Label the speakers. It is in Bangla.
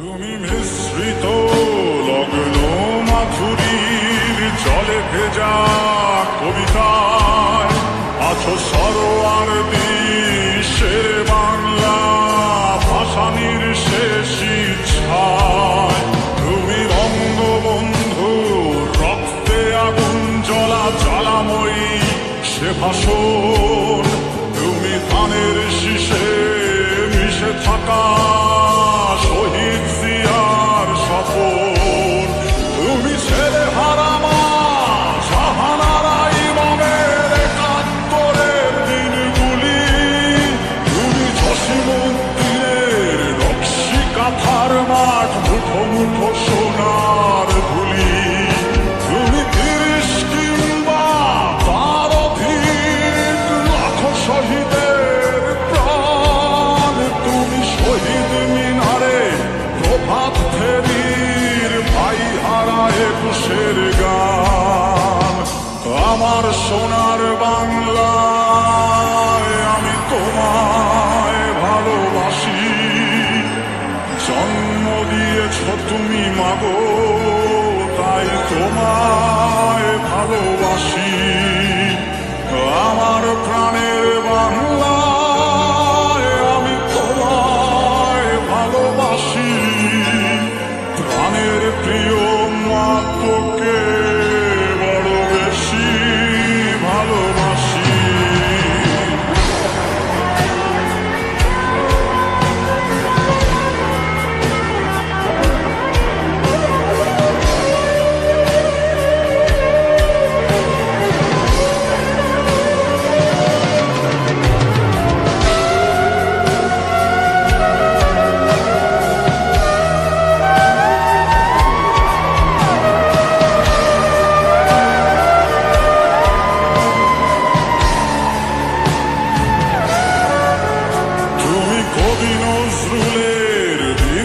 Speaker 1: তুমি মিশ্রিত, লগ্ন মাধুরীর জলে ভেজা কবিতায় আছো সরোয়ার বিশ্বের বাংলা ভাষানির শেষ ইচ্ছায় তুমি বঙ্গবন্ধু, রক্তে আগুন জ্বলা, জ্বালাময়ী, সে ভাষণ শহীদের তুমি ভাই হারা আমার সোনার বাংলায় আমি তোমায় ভালোবাসি। জন্ম দিয়েছ তুমি, মাগো, তাই তোমায়